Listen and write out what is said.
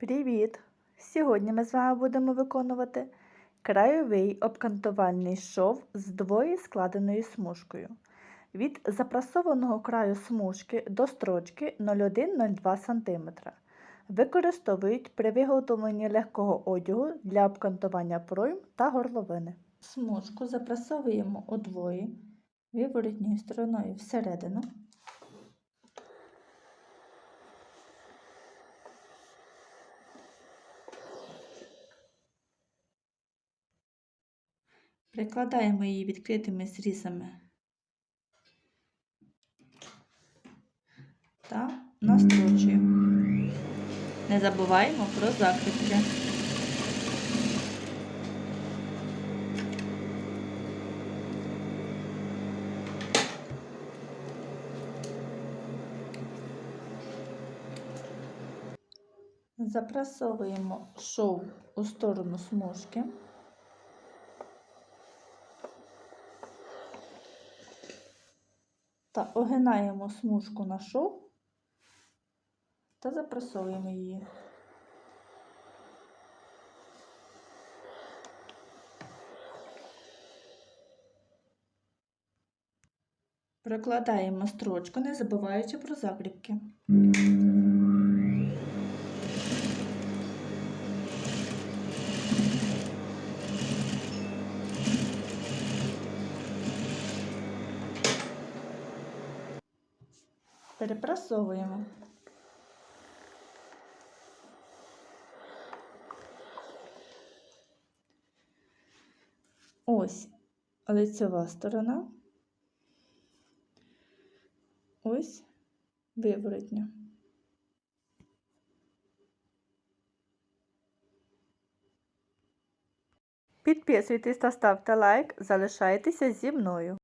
Привіт! Сьогодні ми з вами будемо виконувати краєвий обкантувальний шов з двоє складеною смужкою. Від запрасованого краю смужки до строчки 01-02 см. Використовують при виготовленні легкого одягу для обкантування пройм та горловини. Смужку запрасовуємо удвоє виворотньою стороною всередину. Прикладаємо її відкритими зрізами та настрочуємо. Не забуваємо про закріпки. Запрасовуємо шов у сторону смужки. Та огинаємо смужку на шов та запресовуємо її. Прокладаємо строчку, не забуваючи про закріпки. Перепрасовуємо. Ось лицева сторона, ось виворотня. Підписуйтесь та ставте лайк, залишайтеся зі мною.